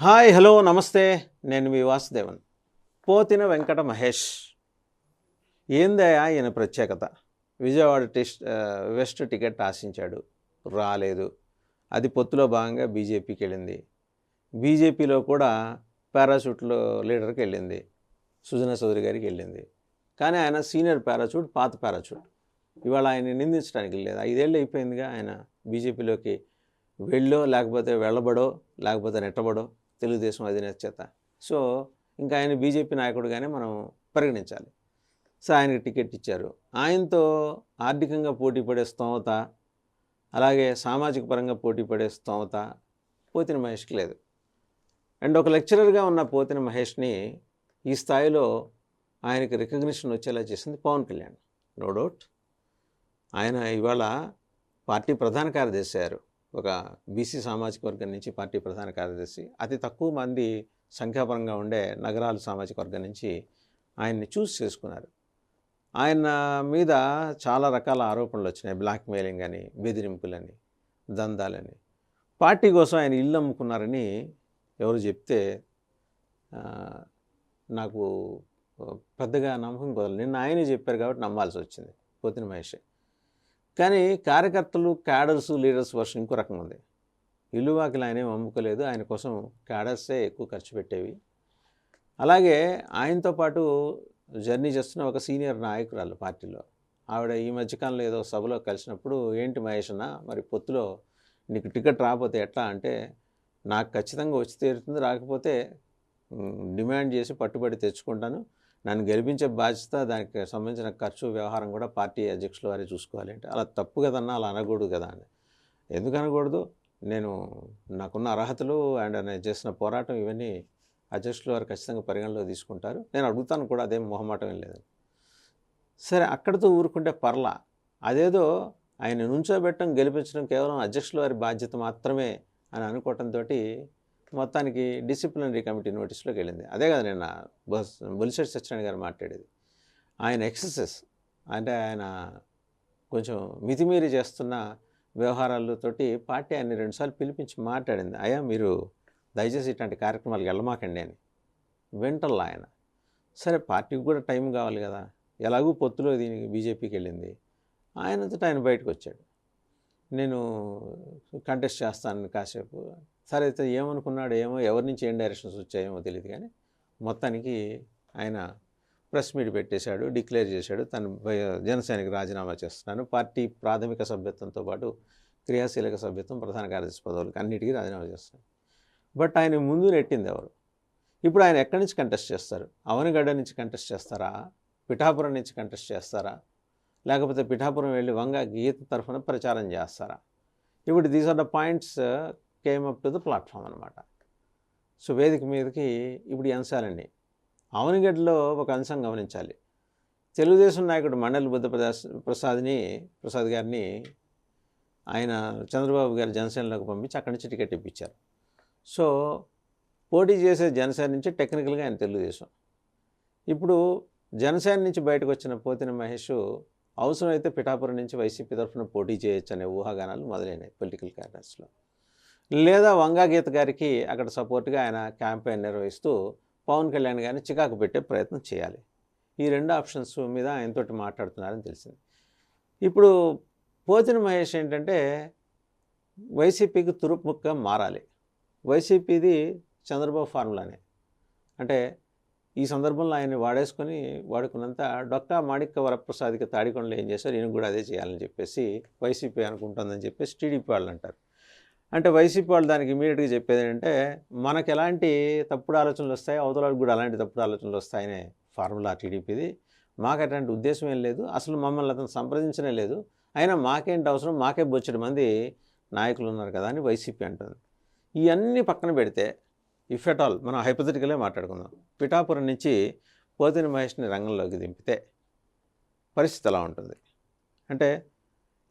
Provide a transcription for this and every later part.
Hi hello నమస్తే. నేను మీ వాసుదేవన్. పోతిన వెంకట మహేష్. ఏందయ్యా ఈయన ప్రత్యేకత? విజయవాడ టెస్ట్ వెస్ట్ టికెట్ ఆశించాడు. రాలేదు. అది పొత్తులో భాగంగా బీజేపీకి వెళ్ళింది. బీజేపీలో కూడా పారాషూట్లో లీడర్కి వెళ్ళింది. సుజనా చౌదరి గారికి వెళ్ళింది. కానీ ఆయన సీనియర్ పారాషూట్ పాత పారాషూట్. ఇవాళ ఆయన నిందించడానికి లేదు ఐదేళ్ళు అయిపోయిందిగా ఆయన బీజేపీలోకి వెళ్ళో లేకపోతే వెళ్ళబడో లేకపోతే నెట్టబడో తెలుగుదేశం అధినేత చేత. సో ఇంకా ఆయన బీజేపీ నాయకుడుగానే మనం పరిగణించాలి. సో ఆయనకి టికెట్ ఇచ్చారు. ఆయనతో ఆర్థికంగా పోటీ పడే స్తోమత అలాగే సామాజిక పరంగా పోటీ పడే స్తోమత పోతిన మహేష్కి లేదు. అండ్ ఒక లెక్చరర్గా ఉన్న పోతిన మహేష్ని ఈ స్థాయిలో ఆయనకి రికగ్నిషన్ వచ్చేలా చేసింది పవన్ కళ్యాణ్. No doubt. ఆయన ఇవాళ పార్టీ ప్రధాన కార్యదర్శి అయ్యారు. ఒక బీసీ సామాజిక వర్గం నుంచి పార్టీ ప్రధాన కార్యదర్శి. అతి తక్కువ మంది సంఖ్యాపరంగా ఉండే నగరాల సామాజిక వర్గం నుంచి ఆయన్ని చూస్ చేసుకున్నారు. ఆయన మీద చాలా రకాల ఆరోపణలు వచ్చినాయి. బ్లాక్మెయిలింగ్ అని బెదిరింపులని దందాలని. పార్టీ కోసం ఆయన ఇల్లు అమ్ముకున్నారని ఎవరు చెప్తే నాకు పెద్దగా నమ్మకం కుదరలేదు నిన్న ఆయనే చెప్పారు కాబట్టి నమ్మాల్సి వచ్చింది. పోతిన మహేష్. కానీ కార్యకర్తలు క్యాడర్స్ లీడర్స్ వర్షన్ ఇంకో రకం ఉంది. ఇల్లువాకిలు ఆయన అమ్ముకోలేదు. ఆయన కోసం క్యాడర్సే ఎక్కువ ఖర్చు పెట్టేవి. అలాగే ఆయనతో పాటు జర్నీ చేస్తున్న ఒక సీనియర్ నాయకురాలు పార్టీలో. ఆవిడ ఈ మధ్యకాలంలో ఏదో సభలో కలిసినప్పుడు ఏంటి మహేష్ అన్న మరి పొత్తులో నీకు టికెట్ రాకపోతే ఎట్లా? అంటే నాకు ఖచ్చితంగా వచ్చి తీరుతుంది. రాకపోతే డిమాండ్ చేసి పట్టుబడి తెచ్చుకుంటాను. నన్ను గెలిపించే బాధ్యత దానికి సంబంధించిన ఖర్చు వ్యవహారం కూడా పార్టీ అధ్యక్షులు వారే చూసుకోవాలి అంటే అలా తప్పు కదన్నా అలా అనకూడదు కదా అని. ఎందుకు అనకూడదు? నేను నాకున్న అర్హతలు అండ్ నేను చేసిన పోరాటం ఇవన్నీ అధ్యక్షులు వారు ఖచ్చితంగా పరిగణలో తీసుకుంటారు. నేను అడుగుతాను కూడా అదేం మొహమాటం ఏం లేదు సరే అక్కడితో ఊరుకుంటే పర్లా. అదేదో ఆయన నుంచోబెట్టడం గెలిపించడం కేవలం అధ్యక్షుల వారి బాధ్యత మాత్రమే అని అనుకోవటంతో మొత్తానికి డిసిప్లినరీ కమిటీ నోటీసులోకి వెళ్ళింది. అదే కదా నిన్న బస్ బొలిశెట్టి సత్యనారాయణ గారు మాట్లాడేది. ఆయన ఎక్సెసెస్ అంటే ఆయన కొంచెం మితిమీరి చేస్తున్న వ్యవహారాలతోటి పార్టీ ఆయన రెండుసార్లు పిలిపించి మాట్లాడింది. అయ్యా మీరు దయచేసి ఇట్లాంటి కార్యక్రమాలకు వెళ్ళమాకండి అని. వింటల్లా ఆయన సరే పార్టీకి కూడా టైం కావాలి కదా ఎలాగూ పొత్తులో దీనికి బీజేపీకి వెళ్ళింది. ఆయనంతటా ఆయన బయటకు వచ్చాడు. నేను కంటెస్ట్ చేస్తాను కాసేపు. సరే అయితే ఏమనుకున్నాడు ఏమో ఎవరి నుంచి ఏం డైరెక్షన్స్ వచ్చాయేమో తెలియదు కానీ మొత్తానికి ఆయన ప్రెస్ మీట్ పెట్టేశాడు డిక్లేర్ చేశాడు తను జనసేనకి రాజీనామా చేస్తున్నాను. పార్టీ ప్రాథమిక సభ్యత్వంతో పాటు క్రియాశీలక సభ్యత్వం ప్రధాన కార్యదర్శి పదవులకు అన్నిటికీ రాజీనామా చేస్తాను బట్ ఆయన ముందు నెట్టింది ఎవరు? ఇప్పుడు ఆయన ఎక్కడి నుంచి కంటెస్ట్ చేస్తారు? అవనిగడ్డ నుంచి కంటెస్ట్ చేస్తారా? పిఠాపురం నుంచి కంటెస్ట్ చేస్తారా? లేకపోతే పిఠాపురం వెళ్ళి వంగ గీత తరఫున ప్రచారం చేస్తారా? ఇప్పుడు these are the points came up to the platform అనమాట సో వేదిక మీదకి ఇప్పుడు ఈ అంశాలండి అవనిగడ్డలో ఒక అంశం గమనించాలి. తెలుగుదేశం నాయకుడు మండలి బుద్ధ ప్రసాద్ని ప్రసాద్ గారిని ఆయన చంద్రబాబు గారు జనసేనలోకి పంపించి అక్కడి నుంచి టికెట్ ఇప్పించారు. సో పోటీ చేసే జనసేన నుంచి టెక్నికల్గా ఆయన తెలుగుదేశం. ఇప్పుడు జనసేన నుంచి బయటకు వచ్చిన పోతిన మహేష్ అవసరమైతే పిఠాపురం నుంచి వైసీపీ తరఫున పోటీ చేయొచ్చు అనే ఊహాగానాలు మొదలైనాయి పొలిటికల్ క్యాడర్స్లో లేదా వంగా గీత గారికి అక్కడ సపోర్ట్గా ఆయన క్యాంపెయిన్ నిర్వహిస్తూ పవన్ కళ్యాణ్ గారిని చికాకు పెట్టే ప్రయత్నం చేయాలి. ఈ రెండు ఆప్షన్స్ మీద ఆయనతోటి మాట్లాడుతున్నారని తెలిసింది. ఇప్పుడు పోతిన మహేష్ ఏంటంటే వైసీపీకి తురుపుగా మారాలి. వైసీపీది చంద్రబాబు ఫార్ములానే. అంటే ఈ సందర్భంలో ఆయన వాడేసుకొని వాడుకున్నంత డొక్కా మాణిక్క వరప్రసాద్కి తాడికొండలు ఏం చేశారు? ఈయన కూడా అదే చేయాలని చెప్పేసి వైసీపీ అనుకుంటుందని చెప్పేసి టీడీపీ వాళ్ళు అంటారు అంటే వైసీపీ వాళ్ళు దానికి ఇమీడియట్గా చెప్పేది ఏంటంటే మనకు ఎలాంటి తప్పుడు ఆలోచనలు వస్తాయి అవతలకు కూడా అలాంటి తప్పుడు ఆలోచనలు వస్తాయనే ఫార్ములా టీడీపీది. మాకు అట్లాంటి ఉద్దేశం ఏం లేదు. అసలు మమ్మల్ని అతను సంప్రదించనే లేదు. అయినా మాకేంటి అవసరం? మాకే బొచ్చడి మంది నాయకులు ఉన్నారు కదా అని వైసీపీ అంటుంది. ఇవన్నీ పక్కన పెడితే ఇఫ్ ఎట్ ఆల్ మనం హైపోథెటికలే మాట్లాడుకుందాం. పిఠాపురం నుంచి పోతిని మహేష్ని రంగంలోకి దింపితే పరిస్థితి ఎలా ఉంటుంది? అంటే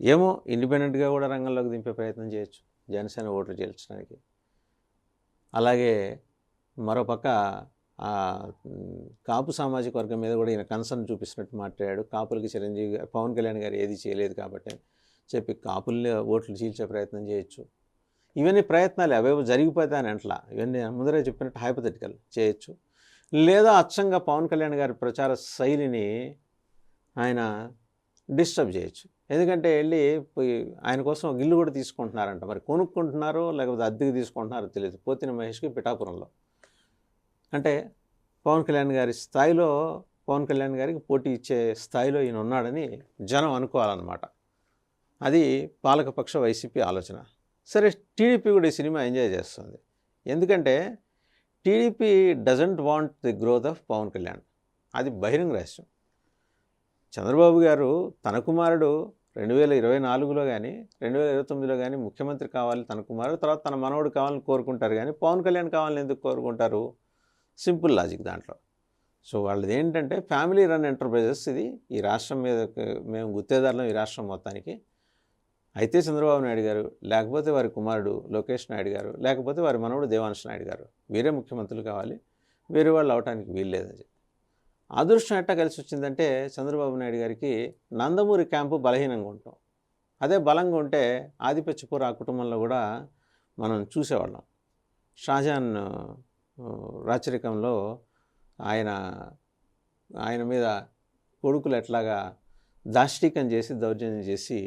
ఏమో ఇండిపెండెంట్గా కూడా రంగంలోకి దింపే ప్రయత్నం చేయొచ్చు. జనసేన ఓట్లు చేర్చడానికి అలాగే మరోపక్క ఆ, కాపు సామాజిక వర్గం మీద కూడా ఈయన కన్సర్న్ చూపిస్తున్నట్టు మాట్లాడాడు. కాపులకి చిరంజీవి పవన్ కళ్యాణ్ గారు ఏది చేయలేదు కాబట్టి చెప్పి కాపుల్ని ఓట్లు చీల్చే ప్రయత్నం చేయొచ్చు. ఇవన్నీ ప్రయత్నాలు అవేవో జరిగిపోతాయని అంటలా. ఇవన్నీ ముందరే చెప్పినట్టు హైపథెటికల్ చేయొచ్చు. లేదా అచ్చంగా పవన్ కళ్యాణ్ గారి ప్రచార శైలిని ఆయన డిస్టర్బ్ చేయొచ్చు. ఎందుకంటే వెళ్ళి పోయి ఆయన కోసం గిల్లు ఇల్లు కూడా తీసుకుంటున్నారంట. మరి కొనుక్కుంటున్నారో లేకపోతే అద్దెకి తీసుకుంటున్నారో తెలియదు. పోతిన మహేష్కి పిఠాపురంలో. అంటే పవన్ కళ్యాణ్ గారి స్థాయిలో పవన్ కళ్యాణ్ గారికి పోటీ ఇచ్చే స్థాయిలో ఈయన ఉన్నాడని జనం అనుకోవాలన్నమాట. అది పాలకపక్ష వైసీపీ ఆలోచన. సరే టీడీపీ కూడా ఈ సినిమా ఎంజాయ్ చేస్తుంది. ఎందుకంటే TDP doesn't want the growth of Pawan Kalyan. అది బహిరంగ రహస్యం. చంద్రబాబు గారు తన కుమారుడు రెండు వేల ఇరవై నాలుగులో కానీ రెండు వేల ఇరవై తొమ్మిదిలో కానీ ముఖ్యమంత్రి కావాలి తన కుమారుడు తర్వాత తన మనవడు కావాలని కోరుకుంటారు కానీ పవన్ కళ్యాణ్ కావాలని ఎందుకు కోరుకుంటారు? సింపుల్ లాజిక్ దాంట్లో. సో వాళ్ళది ఏంటంటే ఫ్యామిలీ రన్ ఎంటర్ప్రైజెస్ ఇది. ఈ రాష్ట్రం మీద మేము గుత్తేదారులం ఈ రాష్ట్రం మొత్తానికి. అయితే చంద్రబాబు నాయుడు గారు లేకపోతే వారి కుమారుడు లోకేష్ నాయుడు గారు లేకపోతే వారి మనవడు దేవాంశ్ నాయుడు గారు వీరే ముఖ్యమంత్రులు కావాలి. వేరే వాళ్ళు అవడానికి వీల్లేదని చెప్పి. అదృష్టం ఎట్టా కలిసి వచ్చిందంటే చంద్రబాబు నాయుడు గారికి నందమూరి క్యాంపు బలహీనంగా ఉంటాం. అదే బలంగా ఉంటే ఆదిపత్యపుర ఆ కుటుంబంలో కూడా మనం చూసేవాళ్ళం. షాజహాన్ రాచరికంలో ఆయన ఆయన మీద కొడుకులు ఎట్లాగా దాష్టీకం చేసి దౌర్జన్యం చేసి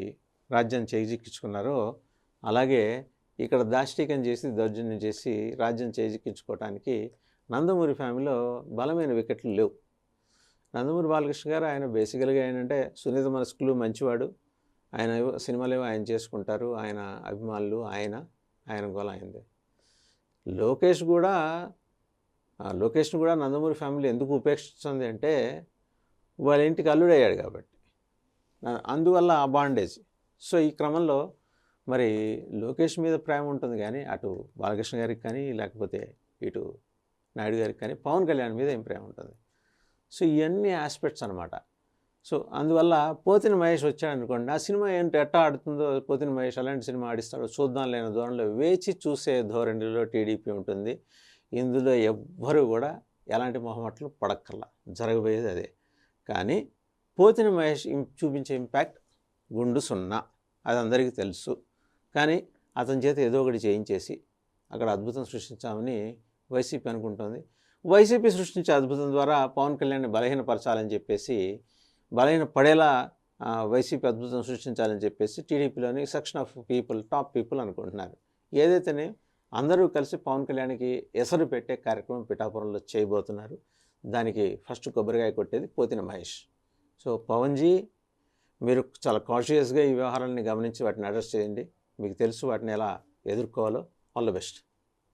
రాజ్యాన్ని చేజిక్కించుకున్నారో అలాగే ఇక్కడ దాష్టీకం చేసి దౌర్జన్యం చేసి రాజ్యం చేజిక్కించుకోవటానికి నందమూరి ఫ్యామిలీలో బలమైన వికెట్లు లేవు. నందమూరి బాలకృష్ణ గారు ఆయన బేసికల్గా ఏంటంటే సునీత మనస్కులు మంచివాడు. ఆయన సినిమాలు ఏవో ఆయన చేసుకుంటారు. ఆయన అభిమానులు ఆయన ఆయన గోల అయింది లోకేష్ కూడా లోకేష్ని కూడా నందమూరి ఫ్యామిలీ ఎందుకు ఉపేక్షిస్తుంది అంటే వాళ్ళ ఇంటికి అల్లుడయ్యాడు కాబట్టి. అందువల్ల ఆ బాండేజ్. సో ఈ క్రమంలో మరి లోకేష్ మీద ప్రేమ ఉంటుంది కానీ అటు బాలకృష్ణ గారికి కానీ లేకపోతే ఇటు నాయుడు గారికి కానీ పవన్ కళ్యాణ్ మీద ఏం ప్రేమ ఉంటుంది? సో ఇవన్నీ ఆస్పెక్ట్స్ అనమాట సో అందువల్ల పోతిన మహేష్ వచ్చాడు అనుకోండి ఆ సినిమా ఏంటి ఎట్టా ఆడుతుందో పోతిన మహేష్ అలాంటి సినిమా ఆడిస్తాడో చూద్దాం లేని ధోరణిలో వేచి చూసే ధోరణిలో టీడీపీ ఉంటుంది. ఇందులో ఎవ్వరు కూడా ఎలాంటి మొహమాటలు పడక్కర్లా. జరగబోయేది అదే. కానీ పోతిన మహేష్ చూపించే ఇంపాక్ట్ గుండు సున్నా. అది అందరికీ తెలుసు. కానీ అతని చేత ఏదో ఒకటి చేయించేసి అక్కడ అద్భుతం సృష్టించామని వైసీపీ అనుకుంటుంది. వైసీపీ సృష్టించే అద్భుతం ద్వారా పవన్ కళ్యాణ్ని బలహీనపరచాలని చెప్పేసి బలహీన పడేలా వైసీపీ అద్భుతం సృష్టించాలని చెప్పేసి టీడీపీలోని section of people top people అనుకుంటున్నారు. ఏదైతేనే అందరూ కలిసి పవన్ కళ్యాణ్కి ఎసరు పెట్టే కార్యక్రమం పిఠాపురంలో చేయబోతున్నారు. దానికి ఫస్ట్ కొబ్బరికాయ కొట్టేది పోతిన మహేష్. సో పవన్జీ మీరు చాలా కాన్షియస్గా ఈ వ్యవహారాన్ని గమనించి వాటిని అడ్రస్ చేయండి. మీకు తెలుసు వాటిని ఎలా ఎదుర్కోవాలో. All the best